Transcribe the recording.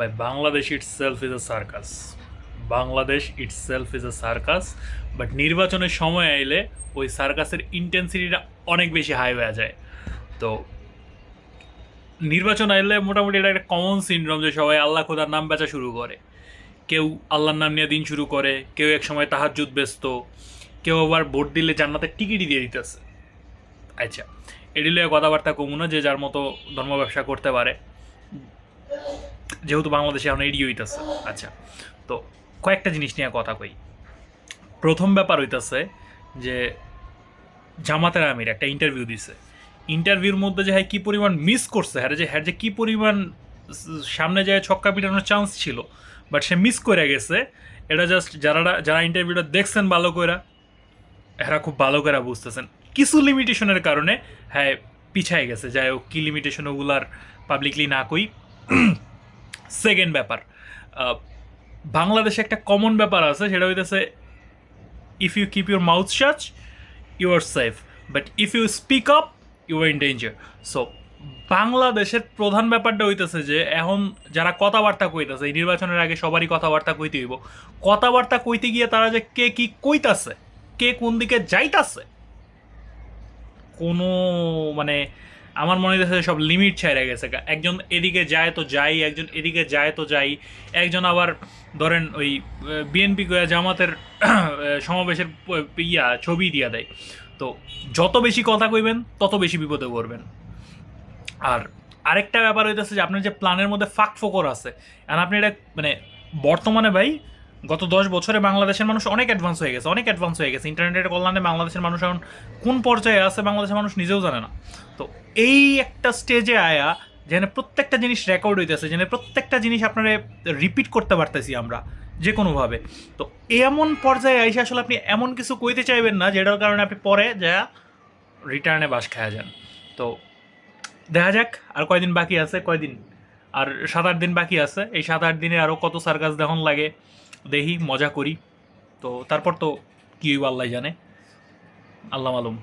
ভাই Bangladesh itself is a circus Bangladesh itself is a circus but নির্বাচনের সময় আইলে ওই সার্কাসের ইন্টেন্সিটিটা অনেক বেশি হাই হয়ে যায়। তো নির্বাচন আইলে মোটামুটি এটা একটা কমন সিনড্রোম যে সবাই আল্লাহ খোদার নাম বেচা শুরু করে। কেউ আল্লাহর নাম নিয়ে দিন শুরু করে, কেউ এক সময় তাহাজুদ ব্যস্ত, কেউ আবার ভোট দিলে জান্নাতের টিকিটই দিয়ে দিতেছে। আচ্ছা এটি লয়ে কথাবার্তা কমু না, যে যার মতো ধর্ম ব্যবসা করতে পারে। যেহেতু বাংলাদেশে এখন এডি হইতেছে। আচ্ছা তো কয়েকটা জিনিস নিয়ে কথা কই। প্রথম ব্যাপার হইতাছে যে জামাতের আমির একটা ইন্টারভিউ দিছে। ইন্টারভিউর মধ্যে যে হ্যাঁ কী পরিমাণ মিস করছে হ্যাঁ যে হ্যাঁ যে কী পরিমাণ সামনে যায় ছক্কা পিটানোর চান্স ছিল বাট সে মিস করে গেছে। এটা জাস্ট যারা যারা ইন্টারভিউটা দেখছেন ভালো করে এরা খুব ভালো করে বুঝতেছেন। কিছু লিমিটেশনের কারণে হ্যাঁ পিছায় গেছে। যাই হোক, কী লিমিটেশন ওগুলার পাবলিকলি না কই। সেকেন্ড ব্যাপার। বাংলাদেশে একটা কমন ব্যাপার আছে, সেটা হইতেছে if you keep your mouth shut you are safe but if you speak up you are in danger so বাংলাদেশের প্রধান ব্যাপারটা হইতেছে যে, এখন যারা কথাবার্তা কইতাছে, এই নির্বাচনের আগে সবারই কথাবার্তা কইতে হইব। কথাবার্তা কইতে গিয়ে তারা যে কে কি কইতাছে, কে কোন দিকে যাইতাছে, কোনো মানে আমার মনে হচ্ছে সব লিমিট ছেড়ে গেছে। একজন এদিকে যায় তো যাই, একজন এদিকে যায় তো যাই। একজন আবার ধরেন ওই বিএনপি জামাতের সমাবেশের ইয়া, ছবি দিয়া দেয়। তো যত বেশি কথা কইবেন, তত বেশি বিপদে পড়বেন। আর আরেকটা ব্যাপার হইতেছে যে আপনার যে প্ল্যানের মধ্যে ফাঁক ফোকর আছে আর আপনি এটা মানে বর্তমানে ভাই গত দশ বছরে বাংলাদেশের মানুষ অনেক অ্যাডভান্স হয়ে গেছে, অনেক অ্যাডভান্স হয়ে গেছে। ইন্টারনেটের কল্যাণে বাংলাদেশের মানুষ এখন কোন পর্যায়ে আছে বাংলাদেশের মানুষ নিজেও জানে না। তো এই একটা স্টেজে আয়া, যেখানে প্রত্যেকটা জিনিস রেকর্ড হইতেছে, যেখানে প্রত্যেকটা জিনিস আপনারা রিপিট করতে পারতেছি আমরা যে কোনোভাবে তো এমন পর্যায়ে আইসে আসলে আপনি এমন কিছু কইতে চাইবেন না, যেটার কারণে আপনি পরে যা রিটার্নে বাস খায়া যান। তো দেখা যাক আর কয়দিন বাকি আছে, কয়দিন? আর সাত আট দিন বাকি আছে, এই সাত আট দিনে আরও কত সার্কাস দেখন লাগে। দেখি মজা করি। তো তারপর তো কি আল্লাহ জানে। আল্লাহ মালুম।